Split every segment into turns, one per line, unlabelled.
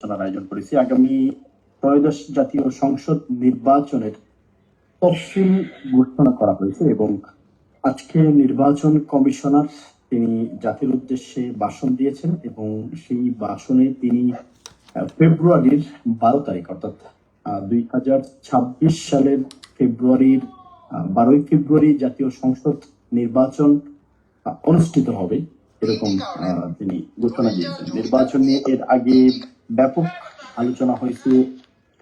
আলোচনার আয়োজন করেছি। আগামী ত্রয়োদশ জাতীয় সংসদ নির্বাচনের তফসিল ঘোষণা করা হয়েছে এবং আজকে নির্বাচন কমিশনার তিনি জাতির উদ্দেশ্যে ভাষণ দিয়েছেন এবং সেই ভাষণে তিনি ফেব্রুয়ারির বারো তারিখ, অর্থাৎ দুই হাজার ছাব্বিশ সালের ফেব্রুয়ারির বারোই ফেব্রুয়ারি জাতীয় সংসদ নির্বাচন অনুষ্ঠিত হবে। এরকম তিনি ঘোষণা দিয়েছেন। নির্বাচন নিয়ে এর আগে ব্যাপক আলোচনা হয়েছে।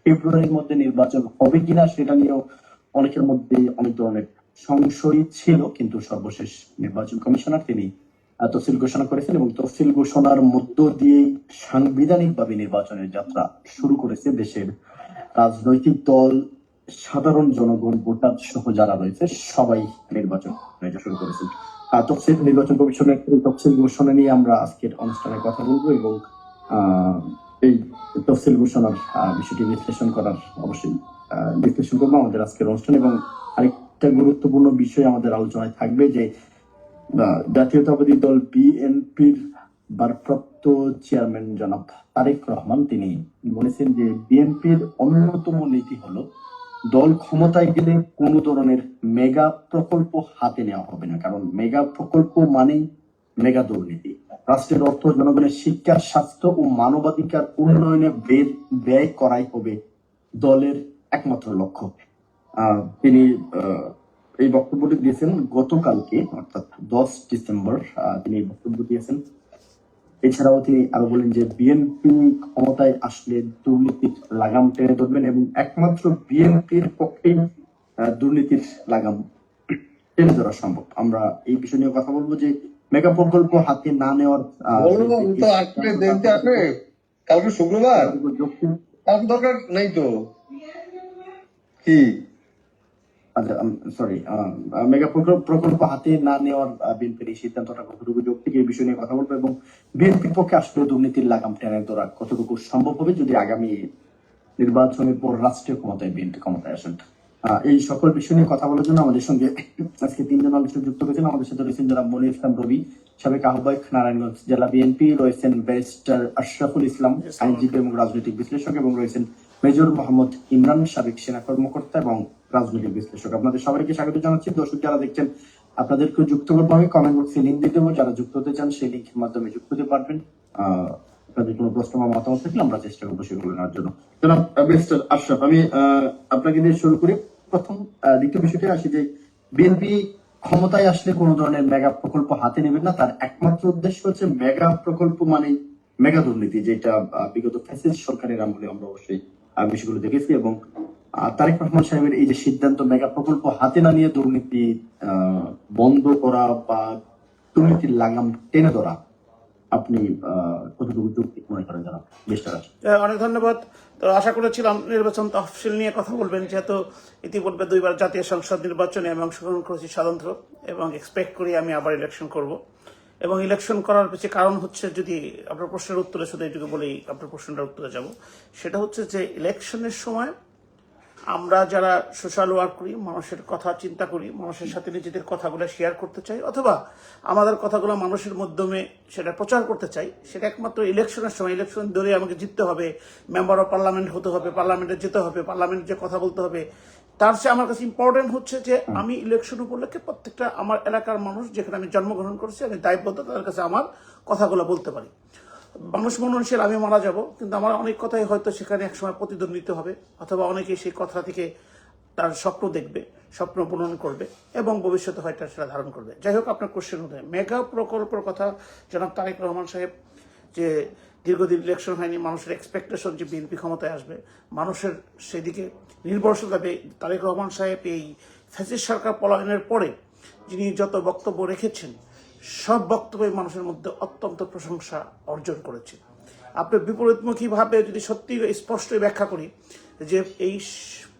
ফেব্রুয়ারির মধ্যে নির্বাচন হবে কিনা সেটা নিয়েও অনেকের মধ্যে অনেক ধরনের সংশয় ছিল কিন্তু সর্বশেষ নির্বাচন কমিশনার তিনি তফসিল ঘোষণা করেছেন এবং তফসিল ঘোষণার মধ্য দিয়ে সাংবিধানিকভাবে নির্বাচনের যাত্রা শুরু করেছে দেশের রাজনৈতিক দল সাধারণ জনগণ ভোটার সহ যারা রয়েছে সবাই নির্বাচন শুরু করেছেন। তফসিল নির্বাচন কমিশনের তফসিল ঘোষণা নিয়ে আমরা আজকের অনুষ্ঠানে কথা বলব এবং আহ, এই তফসিল ঘোষণার বিষয়টি বিশ্লেষণ করার অবশ্যই বিশ্লেষণ করব। আমাদের আজকের অনুষ্ঠান এবং আরেকটা গুরুত্বপূর্ণ বিষয় আমাদের আলোচনায় থাকবে যে জাতীয়তাবাদী দল বিএনপির ভারপ্রাপ্ত চেয়ারম্যান জনাব তারেক রহমান, তিনি বলেছেন যে, বিএনপির অন্যতম নীতি হলো, দল ক্ষমতায় গেলে কোনো ধরনের মেগা প্রকল্প হাতে নেওয়া হবে না। কারণ মেগা প্রকল্প মানেই মেগা দুর্নীতি। রাষ্ট্রের অর্থ জনগণের শিক্ষা, স্বাস্থ্য ও মানবাধিকার উন্নয়নে ব্যয় করাই হবে দলের একমাত্র লক্ষ্য। তিনি এই বক্তব্যটি দিয়েছেন গতকালকে, অর্থাৎ দশ ডিসেম্বর তিনি বক্তব্য দিয়েছেন। এছাড়াও তিনি আরও বলেন যে বিএনপি ক্ষমতায় আসলে দুর্নীতির লাগাম টেনে ধরবেন এবং একমাত্র বিএনপির পক্ষে দুর্নীতির লাগাম টেনে ধরা সম্ভব। আমরা এই বিষয় নিয়ে কথা বলব যে মেগা প্রকল্প হাতে না নেওয়ার
তো দেখতে আসবে কালকে শুক্রবার? কালকে দরকার নেই তো। কি?
আচ্ছা সরি মেগা প্রকল্প হাতে না নেওয়ার বিএনপির এই সিদ্ধান্তটা কতটুকু যৌক্তিক এই বিষয় নিয়ে কথা বলব এবং বিএনপির পক্ষে আসলে দুর্নীতির লাগাম টেনে ধরা কতটুকু সম্ভব হবে যদি আগামী নির্বাচনের পর রাষ্ট্রীয় ক্ষমতায় বিএনপি ক্ষমতায় আসেন? এই সকল বিষয় নিয়ে কথা বলার জন্য আমাদের সঙ্গে আজকে তিনজন আলোচক যুক্ত হয়েছেন আমাদের সাথে রয়েছেন যারা মনির ইসলাম রবি, সাবেক আহ্বায়ক নারায়ণগঞ্জ জেলা বিএনপি, রয়েছেন ব্যারিস্টার আশরাফুল ইসলাম, আইনজীবী এবং রাজনৈতিক বিশ্লেষক এবং রয়েছেন মেজর মোহাম্মদ ইমরান, সাবেক সেনা কর্মকর্তা এবং রাজনৈতিক বিশ্লেষক। আপনাদের সবাইকে স্বাগত জানাচ্ছি। দর্শক যারা দেখছেন আপনাদেরকে যুক্ত করব আমি। কমেন্ট বক্সে লিঙ্ক দিয়ে দেবো। যারা যুক্ত হতে চান, সেই লিঙ্কের মাধ্যমে যুক্ত হতে পারবেন। আপনাদের কোনো প্রশ্ন বা মতামত থাকলে আমরা চেষ্টা করব সেগুলো নেওয়ার জন্য। ব্যারিস্টার আশরাফ, আমি আপনাকে দিয়ে শুরু করি। প্রথম দ্বিতীয় বিষয়টি আসি যে বিএনপি ক্ষমতায় আসলে কোনো ধরনের মেগা প্রকল্প হাতে নেবেন না। তার একমাত্র উদ্দেশ্য হচ্ছে মেগা প্রকল্প মানে মেগা দুর্নীতি, যেটা বিগত ফ্যাসিস্ট সরকারের আমলে আমরা অবশ্যই বিষয়গুলো দেখেছি এবং তারেক রহমান সাহেবের এই যে সিদ্ধান্ত মেগা প্রকল্প হাতে না নিয়ে দুর্নীতি বন্ধ করা বা দুর্নীতির লাগাম টেনে ধরা আপনি কতটুকু যৌক্তিক মনে করেন জানাব মিস্টার।
অনেক ধন্যবাদ তো আশা করেছিলাম নির্বাচন তফসিল নিয়ে কথা বলবেন, যেহেতু ইতিপূর্বে দুইবার জাতীয় সংসদ নির্বাচনে আমি অংশগ্রহণ করেছি স্বতন্ত্র এবং এক্সপেক্ট করি আমি আবার ইলেকশন করব এবং ইলেকশন করার পিছিয়ে কারণ হচ্ছে যদি আপনার প্রশ্নের উত্তরে শুধু এটুকু বলেই আপনার প্রশ্নটার উত্তরে যাব, সেটা হচ্ছে যে ইলেকশনের সময় আমরা যারা সোশ্যাল ওয়ার্ক করি, মানুষের কথা চিন্তা করি, মানুষের সাথে নিজেদের কথাগুলো শেয়ার করতে চাই, অথবা আমাদের কথাগুলো মানুষের মাধ্যমে সেটা প্রচার করতে চাই, সেটা একমাত্র ইলেকশনের সময় ইলেকশন ধরে আমাকে জিততে হবে মেম্বার অফ পার্লামেন্ট হতে হবে পার্লামেন্টে যেতে হবে পার্লামেন্টে যে কথা বলতে হবে, তার চেয়ে আমার কাছে ইম্পর্টেন্ট হচ্ছে যে আমি ইলেকশন উপলক্ষে প্রত্যেকটা আমার এলাকার মানুষ যেখানে আমি জন্মগ্রহণ করেছি, আমি দায়বদ্ধ, তাদের কাছে আমার কথাগুলো বলতে পারি। মানুষ মননশীল আমি মারা যাব, কিন্তু আমার অনেক কথাই হয়তো সেখানে একসময় প্রতিদ্বন্দ্বিত হবে, অথবা অনেকে সেই কথা থেকে তার স্বপ্ন দেখবে, স্বপ্ন পূরণ করবে, এবং ভবিষ্যতে হয়তো সেটা ধারণ করবে। যাই হোক, আপনার কোশ্চেন হতে মেগা প্রকল্পের কথা জনাব তারেক রহমান সাহেব, যে দীর্ঘদিন ইলেকশন হয়নি, মানুষের এক্সপেকটেশন যে বিএনপি ক্ষমতায় আসবে, মানুষের সেদিকে নির্ভরশীলতা তারেক রহমান সাহেব এই ফ্যাসিস্ট সরকার পলায়নের পরে যিনি যত বক্তব্য রেখেছেন সব বক্তব্যই মানুষের মধ্যে অত্যন্ত প্রশংসা অর্জন করেছে। আপনি বিপরীতমুখীভাবে যদি সত্যি স্পষ্টই ব্যাখ্যা করি, যে এই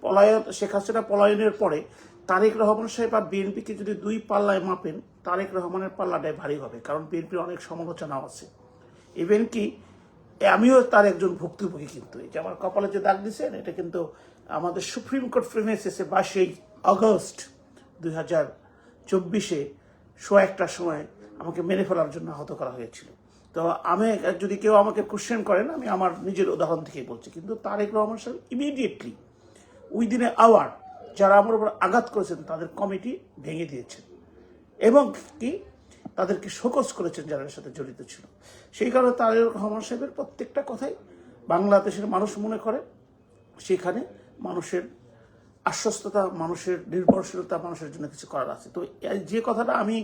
পলায়ন, শেখ হাসিনা পলায়নের পরে তারেক রহমান সাহেব আর বিএনপিকে যদি দুই পাল্লায় মাপেন, তারেক রহমানের পাল্লাটাই ভারী হবে, কারণ বিএনপির অনেক সমালোচনাও আছে। ইভেন কি, আমিও তার একজন ভুক্তভোগী কিন্তু। এই যে আমার কপালে যে দাগ দিয়েছেন এটা কিন্তু আমাদের সুপ্রিম কোর্ট প্রিমিসেসে বাইশে আগস্ট দুই হাজার চব্বিশে শো একটার সময় আমাকে মেরে ফেলার জন্য আহত করা হয়েছিল। তো আমি যদি কেউ আমাকে কোশ্চেন করেন, আমি আমার নিজের উদাহরণ থেকেই বলছি। কিন্তু তারেক রহমান সাহেব ইমিডিয়েটলি উইদিন এ আওয়ার যারা আমার উপর আঘাত করেছেন, তাদের কমিটি ভেঙে দিয়েছেন এবং কি? তাদেরকে শোকজ করেছেন যারা সাথে জড়িত ছিল। সেই কারণে তারেক রহমান সাহেবের প্রত্যেকটা কথাই বাংলাদেশের মানুষ মনে করে। সেখানে মানুষের আশ্বস্ততা মানুষের, নির্ভরশীলতা মানুষের জন্য কিছু করার আছে। তো যে কথাটা আমি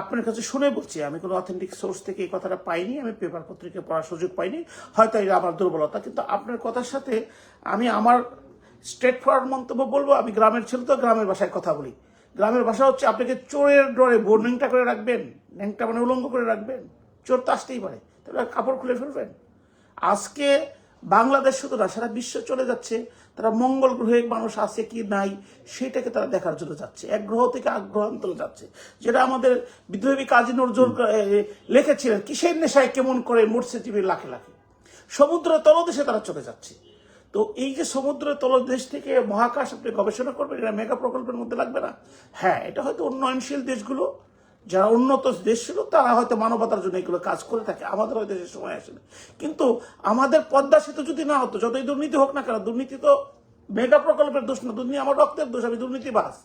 আপনার কাছে শুনে বলছি, আমি কোনো অথেন্টিক সোর্স থেকে এই কথাটা পাইনি, আমি পেপার পত্রিকা পড়ার সুযোগ পাইনি, হয়তো এটা আমার দুর্বলতা, কিন্তু আপনার কথার সাথে আমি আমার স্ট্রেট ফরওয়ার্ড মন্তব্য বলব, আমি গ্রামের ছেলে তো গ্রামের ভাষায় কথা বলি। গ্রামের ভাষা হচ্ছে আপনাকে চোরের ডরে বোর্নিংটা করে রাখবেন, ন্যাংটা মানে উলঙ্গ করে রাখবেন, চোর তো আসতেই পারে, তাহলে কাপড় খুলে ফেলবেন। আজকে বাংলাদেশ শুধু না, সারা বিশ্ব চলে যাচ্ছে। তারা মঙ্গল গ্রহে মানুষ আছে কি নাই, সেটাকে তারা দেখার জন্য যাচ্ছে। এক গ্রহ থেকে এক গ্রহান্তরে যাচ্ছে। যেটা আমাদের বিদ্রোহী কাজী নজরুল লিখেছিলেন, কিসের নেশায় কেমন করে মরছে টিভির লাখে লাখে। সমুদ্রের তলদেশে তারা চলে যাচ্ছে। তো এই যে সমুদ্রের তলদেশ থেকে মহাকাশ আপনি গবেষণা করবেন, এটা মেগা প্রকল্পের মধ্যে লাগবে না? হ্যাঁ এটা হয়তো উন্নয়নশীল দেশগুলো যারা উন্নত দেশ ছিল, তারা হয়তো মানবতার জন্য এগুলো কাজ করে থাকে। আমাদের হয়তো সে সময় আসে না। কিন্তু আমাদের পদ্মা সেতু যদি না হতো, যতই দুর্নীতি হোক না কেন, দুর্নীতি তো মেগা প্রকল্পের দোষ না। দুর্নীতি আমার রক্তের দোষ, আমি দুর্নীতিবাস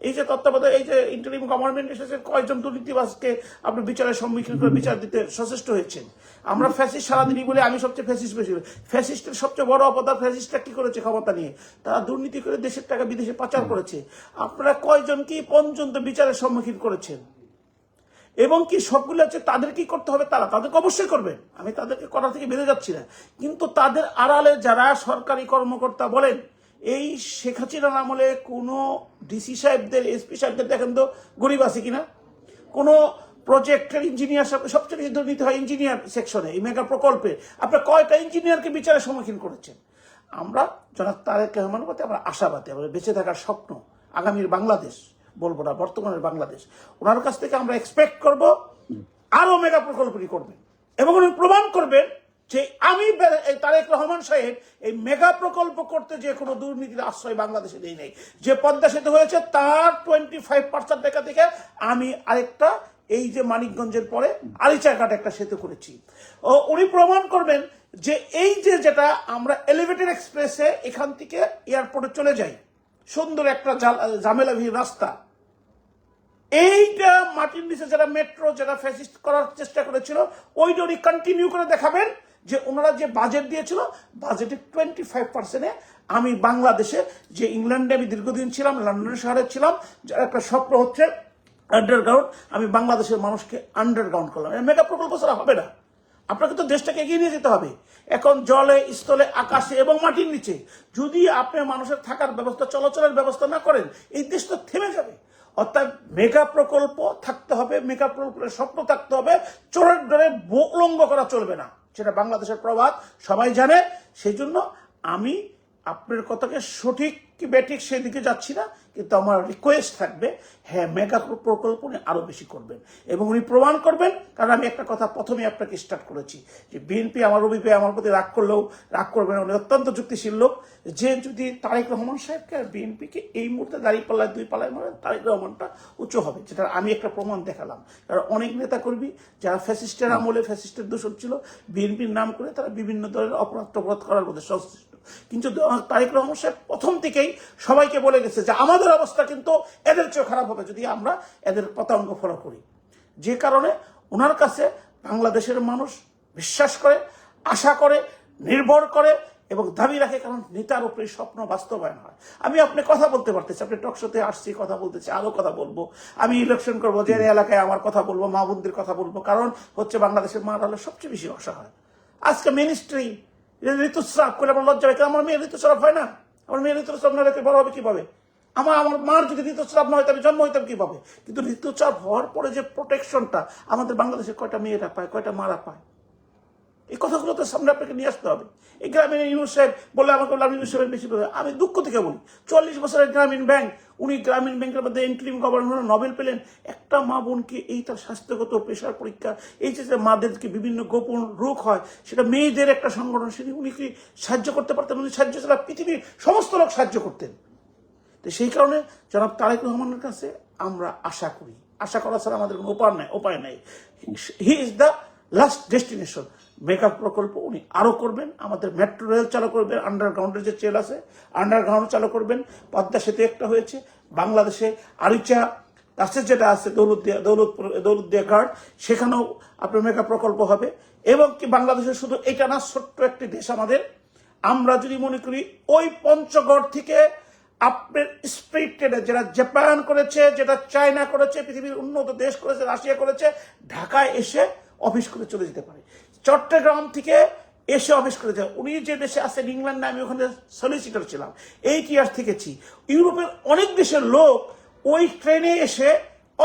এই যে তত্ত্বাবধায়ক, এই যে ইন্টারিম গভর্নমেন্ট এসেছে, কয়েকজন দুর্নীতিবাসকে আপনি বিচারের সম্মুখীন করে বিচার দিতে সচেষ্ট হয়েছেন। আমরা ফ্যাসিস্ট সারাদিনই বলে, আমি সবচেয়ে ফ্যাসিস্ট বেশি। ফ্যাসিস্টের সবচেয়ে বড় অপদার ফ্যাসিস্টটা কি করেছে ক্ষমতা নিয়ে? তারা দুর্নীতি করে দেশের টাকা বিদেশে পাচার করেছে। আপনারা কয়জনকে পর্যন্ত বিচারের সম্মুখীন করেছেন? এবং কি সবগুলো হচ্ছে তাদের কি করতে হবে, তারা তাদেরকে অবশ্যই করবে। আমি তাদেরকে করা থেকে বেঁধে যাচ্ছি না। কিন্তু তাদের আড়ালে যারা সরকারি কর্মকর্তা বলেন, এই শেখ হাসিনার আমলে কোনো ডিসি সাহেবদের এসপি সাহেবদের দেখেন তো, গরিব আছে কিনা? কোনো প্রজেক্টের ইঞ্জিনিয়ার সবচেয়ে বেশি দুর্নীতি হয় ইঞ্জিনিয়ার সেকশনে এই মেগা প্রকল্পে। আপনার কয়টা ইঞ্জিনিয়ারকে বিচারের সম্মুখীন করেছেন? আমরা জনাব তারেক রহমানের আমরা আশাবাদী আমাদের বেঁচে থাকার স্বপ্ন, আগামীর বাংলাদেশ। বলব না, বর্তমানের বাংলাদেশ। ওনার কাছ থেকে আমরা এক্সপেক্ট করব আরও মেগা প্রকল্পটি করবেন এবং উনি প্রমাণ করবেন যে আমি তারেক রহমান সাহেব এই মেগা প্রকল্প করতে যে কোনো দুর্নীতির আশ্রয় বাংলাদেশে দেই নাই। যে পদ্মা সেতু হয়েছে, তার টোয়েন্টি ফাইভ পার্সেন্ট টাকা থেকে আমি আরেকটা, এই যে মানিকগঞ্জের পরে আরিচাঘাট একটা সেতু করেছি। ও, উনি প্রমাণ করবেন যে এই যে যেটা আমরা এলিভেটেড এক্সপ্রেসে এখান থেকে এয়ারপোর্টে চলে যাই, সুন্দর একটা ঝামেলাবিহীন রাস্তা এইটা মাটির নিচে যারা মেট্রো, যারা ফ্যাসিস্ট করার চেষ্টা করেছিল উনি কন্টিনিউ করে দেখাবেন যে ওনারা যে বাজেট দিয়েছিল বাজেটের টোয়েন্টি ফাইভ পার্সেন্টে আমি বাংলাদেশে যে ইংল্যান্ডে আমি দীর্ঘদিন ছিলাম, লন্ডন শহরে ছিলাম, যার একটা স্বপ্ন হচ্ছে আন্ডারগ্রাউন্ড আমি বাংলাদেশের মানুষকে আন্ডারগ্রাউন্ড করলাম। মেগা প্রকল্প ছাড়া হবে না। আপনাকে তো দেশটাকে এগিয়ে নিয়ে যেতে হবে। এখন জলে, স্থলে, আকাশে এবং মাটির নিচে, যদি আপনি মানুষের থাকার ব্যবস্থা, চলাচলের ব্যবস্থা না করেন, এই দেশ তো থেমে যাবে। অর্থাৎ মেগা প্রকল্প থাকতে হবে, মেগা প্রকল্পের স্বপ্ন থাকতে হবে, চোরের ডরে উলঙ্গ করা চলবে না। সেটা বাংলাদেশের প্রভাব সবাই জানে। সেই জন্য আমি আপনার কথাকে সঠিক কি বেঠিক সেদিকে যাচ্ছি না, কিন্তু আমার রিকোয়েস্ট থাকবে হ্যাঁ মেগা প্রকল্প উনি আরও বেশি করবেন। এবং উনি প্রমাণ করবেন, কারণ আমি একটা কথা প্রথমে আপনাকে স্টার্ট করেছি, যে বিএনপি আমার অভিপ্রায় আমার প্রতি রাগ করলেও, রাগ করবেন। উনি অত্যন্ত যুক্তিশীল লোক। যে যদি তারেক রহমান সাহেবকে আর বিএনপিকে এই মুহূর্তে দাঁড়িয়ে পাল্লায়, দুই পাল্লায় মারেন, তারেক রহমানটা উঁচু হবে, যেটা আমি একটা প্রমাণ দেখালাম। কারণ অনেক নেতা কর্মী যারা ফ্যাসিস্টের আমলে ফ্যাসিস্টের দূষণ ছিল বিএনপির নাম করে তারা বিভিন্ন ধরনের অপরাধ টপরাধ করার মধ্যে সংশ্লিষ্ট। কিন্তু তারেক রহমান সাহেব প্রথম থেকেই সবাইকে বলে গেছে যে আমাদের অবস্থা কিন্তু এদের চেয়ে খারাপ হবে যদি আমরা এদের পতাঙ্গ ফলো করি। যে কারণে ওনার কাছে বাংলাদেশের মানুষ বিশ্বাস করে, আশা করে, নির্ভর করে এবং দাবি রাখে, কারণ নেতার উপরে স্বপ্ন বাস্তবায়ন হয়। আমি আপনি কথা বলতে পারতেছি, আপনি টকশোতে আসছি, কথা বলতেছি আরও কথা বলব। আমি ইলেকশন করব, যে এলাকায় আমার কথা বলব, মা বোনদের কথা বলব, কারণ হচ্ছে বাংলাদেশের মা হলো সবচেয়ে বেশি অসহায়। আজকে মিনিস্ট্রি ঋতুস্রাব করে আমার লজ্জা রেখে আমার মেয়ে ঋতুস্রাব হয় না? আমার মেয়ে ঋতুস্রাব না রেখে বড় হবে কীভাবে? আমার আমার মার যদি ঋতুস্রাব না হয়, তাহলে জন্ম হইতাম কীভাবে? কিন্তু ঋতুস্রাব হওয়ার পরে যে প্রোটেকশনটা আমাদের বাংলাদেশে কয়টা মেয়েরা পায়, কয়টা মারা পায়? এই কথাগুলো তো সামনে আপনাকে নিয়ে আসতে হবে। এই গ্রামীণ ইউনুস সাহেব বলে আমাকে বললাম ইউনুস বেশি বলে আমি দুঃখ থেকে বলি, চল্লিশ বছরের গ্রামীণ ব্যাংক, উনি গ্রামীণ ব্যাংকের মধ্যে ইন্টারিম গভর্নর নোবেল পেলেন। একটা মা বোনকে এই তার স্বাস্থ্যগত পেশার পরীক্ষা এই যে মাদেরকে বিভিন্ন গোপন রোগ হয়, সেটা মেয়েদের একটা সংগঠন, সেটি উনি কি সাহায্য করতে পারতেন? উনি সাহায্য ছাড়া পৃথিবীর সমস্ত লোক সাহায্য করতেন। তো সেই কারণে জনাব তারেক রহমানের কাছে আমরা আশা করি। আশা করা ছাড়া আমাদের কোনো উপায় নাই উপায় নাই। He is the last destination makeup প্রকল্প উনি আরও করবেন, আমাদের মেট্রো রেল চালু করবেন আন্ডারগ্রাউন্ডের যে ট্রেল আছে আন্ডারগ্রাউন্ড চালু করবেন। পদ্মা সেতু একটা হয়েছে, বাংলাদেশে আরিচা কাছে যেটা আছে, দৌলতদিয়া, দৌলতপুর, দৌলতদিয়া ঘাট, সেখানেও আপনার মেগা প্রকল্প হবে। এবং কি বাংলাদেশের শুধু এটা না, ছোট্ট একটি দেশ আমাদের, আমরা যদি মনে করি ওই পঞ্চগড় থেকে আপনার স্পিড ট্রেনে যেটা জাপান করেছে, যেটা চায়না করেছে, পৃথিবীর উন্নত দেশ করেছে, রাশিয়া করেছে, ঢাকায় এসে অফিস করে চলে যেতে পারে। চট্টগ্রাম থেকে এসে অফিস করে যায় উনি যে দেশে আছেন, ইংল্যান্ডে আমি ওখানে সলিসিটর ছিলাম। এইট ইয়ার্স থেকেছি। ইউরোপের অনেক দেশের লোক ওই ট্রেনে এসে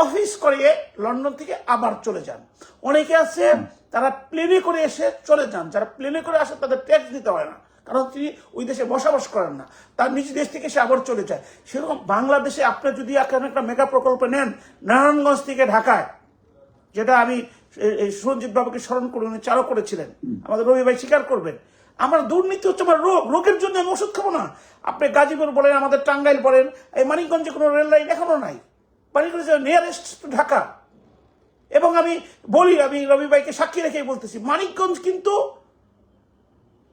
অফিস করিয়ে লন্ডন থেকে আবার চলে যান। অনেকে আছে, তারা প্লেনে করে এসে চলে যান। যারা প্লেনে করে আসে, তাদের ট্যাক্স দিতে হয় না। কারণ তিনি ওই দেশে বসবাস করেন না। তার নিজ দেশ থেকে সে আবার চলে যায়। সেরকম বাংলাদেশে আপনি যদি একটা মেগা প্রকল্প নেন, নারায়ণগঞ্জ থেকে ঢাকায়, যেটা আমি সুরঞ্জিত বাবুকে স্মরণ করে উনি চালু করেছিলেন। আমাদের রবি ভাই স্বীকার করবেন। আমার দুর্নীতি হচ্ছে আমার রোগ। রোগের জন্য আমি ওষুধ খাব না। আপনি গাজীপুর বলেন, আমাদের টাঙ্গাইল বলেন, এই মানিকগঞ্জে কোনো রেল লাইন এখনও নাই। মানিকগঞ্জ নিয়ারেস্ট ঢাকা। এবং আমি বলি, আমি রবি ভাইকে সাক্ষী রেখেই বলতেছি, মানিকগঞ্জ কিন্তু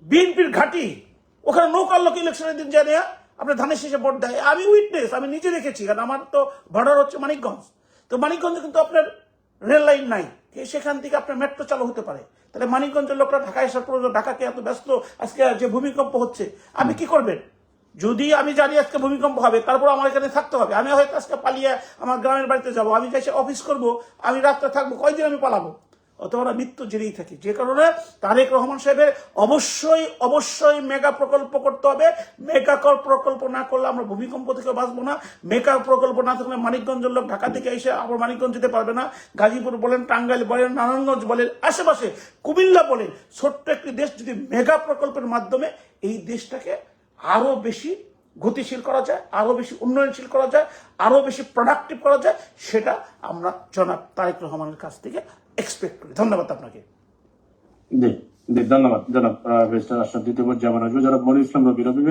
বিএনপির ঘাঁটি। ওখানে নৌকার লোক ইলেকশনের দিন জানে আপনার ধানের শেষে ভোট দেয়। আমি উইটনেস আমি নিজে দেখেছি, কারণ আমার তো বর্ডার হচ্ছে মানিকগঞ্জ। তো মানিকগঞ্জে কিন্তু আপনার রেল লাইন নাই। সেখান থেকে আপনার মেট্রো চালু হতে পারে। তাহলে মানিকগঞ্জের লোকরা ঢাকায় আসার পর ঢাকাকে এত ব্যস্ত, আজকে যে ভূমিকম্প হচ্ছে আপনি কি করবেন? যদি আমি জানি আজকে ভূমিকম্প হবে, তারপর আমার এখানে থাকতে হবে। আমি হয়তো আজকে পালিয়ে আমার গ্রামের বাড়িতে যাব, আমি কাছে অফিস করব, আমি রাত্রে থাকব, কয়দিন আমি পালাবো? অথবা মৃত্যু জেনেই থাকি। যে কারণে তারেক রহমান সাহেবের অবশ্যই অবশ্যই মেগা প্রকল্প করতে হবে। মেগা প্রকল্প না করলে আমরা ভূমিকম্প থেকে বাঁচবো না। মেগা প্রকল্প না থাকলে মানিকগঞ্জের লোক ঢাকা থেকে এসে আবার মানিকগঞ্জ যেতে পারবে না। গাজীপুর বলেন, টাঙ্গাইল বলেন, নারায়ণগঞ্জ বলেন, আশেপাশে কুমিল্লা বলেন, ছোট্ট একটি দেশ যদি মেগা প্রকল্পের মাধ্যমে এই দেশটাকে আরও বেশি গতিশীল করা যায়, আরও বেশি উন্নয়নশীল করা যায়, আরও বেশি প্রোডাক্টিভ করা যায়, সেটা আমরা জনাব তারেক রহমানের কাছ থেকে এক্সপেক্ট করি। ধন্যবাদ আপনাকে।
জি জি, ধন্যবাদ। জনাব ব্যারিস্টার আশরাফ দ্বিতীয় আসবে। জনাব মনির ইসলাম রবি রবি